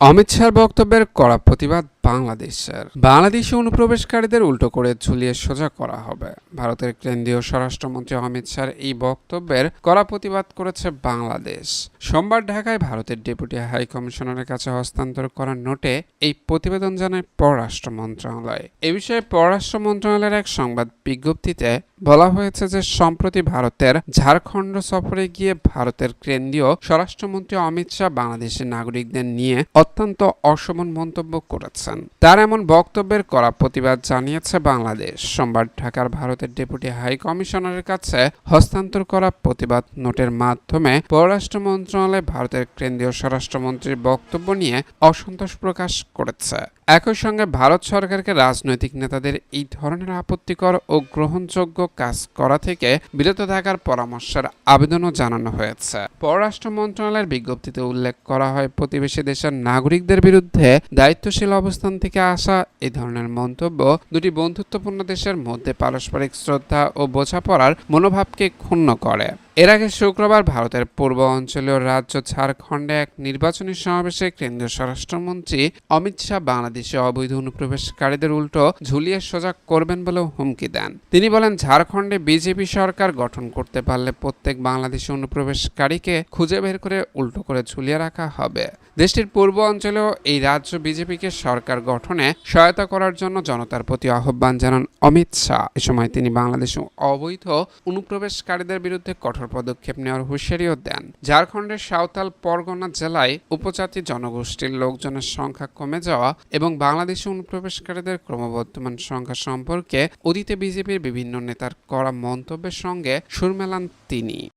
অমিত শাহর বক্তব্যের কড়া প্রতিবাদ বাংলাদেশের। বাংলাদেশি অনুপ্রবেশকারীদের উল্টো করে ঝুলিয়ে সোজা করা হবে। ভারতের কেন্দ্রীয় স্বরাষ্ট্রমন্ত্রী অমিত শাহর এই বক্তব্যের কড়া প্রতিবাদ করেছে বাংলাদেশ। সোমবার ঢাকায় ভারতের ডেপুটি হাই কমিশনারের কাছে হস্তান্তর করার নোটে এই প্রতিবেদন জানায় পররাষ্ট্র মন্ত্রণালয়। এ বিষয়ে পররাষ্ট্র মন্ত্রণালয়ের এক সংবাদ বিজ্ঞপ্তিতে বলা হয়েছে যে, সম্প্রতি ভারতের ঝাড়খণ্ড সফরে গিয়ে ভারতের কেন্দ্রীয় স্বরাষ্ট্রমন্ত্রী অমিত শাহ বাংলাদেশের নাগরিকদের নিয়ে অত্যন্ত অশোভন মন্তব্য করেছেন। তার এমন বক্তব্যের কড়া প্রতিবাদ জানিয়েছে বাংলাদেশ। সোমবার ঢাকার ভারতের ডেপুটি হাই কমিশনারের কাছে হস্তান্তর করা প্রতিবাদ নোটের মাধ্যমে পররাষ্ট্র মন্ত্রণালয় ভারতের কেন্দ্রীয় স্বরাষ্ট্রমন্ত্রীর বক্তব্য নিয়ে অসন্তোষ প্রকাশ করেছে। একই সঙ্গে ভারত সরকারকে রাজনৈতিক নেতাদের এই ধরনের আপত্তিকর ও গ্রহণযোগ্য কাজ করা থেকে বিরত থাকার পরামর্শের আবেদনও জানানো হয়েছে। পররাষ্ট্র মন্ত্রণালয়ের বিজ্ঞপ্তিতে উল্লেখ করা হয়, প্রতিবেশী দেশের নাগরিকদের বিরুদ্ধে দায়িত্বশীল অবস্থান থেকে আসা এ ধরনের মন্তব্য দুটি বন্ধুত্বপূর্ণ দেশের মধ্যে পারস্পরিক শ্রদ্ধা ও বোঝাপড়ার মনোভাবকে ক্ষুণ্ণ করে। এর আগে শুক্রবার ভারতের পূর্ব অঞ্চলীয় রাজ্য ঝাড়খণ্ডে এক নির্বাচনী সমাবেশে কেন্দ্রীয় স্বরাষ্ট্রমন্ত্রী অমিত শাহ বাংলাদেশে অবৈধ অনুপ্রবেশকারীদের উল্টো ঝুলিয়ে সোজা করবেন বলেও হুমকি দেন। তিনি বলেন, ঝাড়খণ্ডে বিজেপি সরকার গঠন করতে পারলে প্রত্যেক বাংলাদেশি অনুপ্রবেশকারীকে খুঁজে বের করে উল্টো করে ঝুলিয়ে রাখা হবে। দেশটির পূর্ব অঞ্চলেও এই রাজ্য বিজেপিকে সরকার গঠনে সহায়তা করার জন্য জনতার প্রতি আহ্বান জানান অমিত শাহ। এ সময় তিনি বাংলাদেশে অবৈধ অনুপ্রবেশকারীদের বিরুদ্ধে কঠোর পদক্ষেপ নেওয়ার হুঁশিয়ারিও দেন। ঝাড়খণ্ডের সাঁওতাল পরগনা জেলায় উপজাতি জনগোষ্ঠীর লোকজনের সংখ্যা কমে যাওয়া এবং বাংলাদেশে অনুপ্রবেশকারীদের ক্রমবর্ধমান সংখ্যা সম্পর্কে অতীতে বিজেপির বিভিন্ন নেতার করা মন্তব্যের সঙ্গে সুর মেলান তিনি।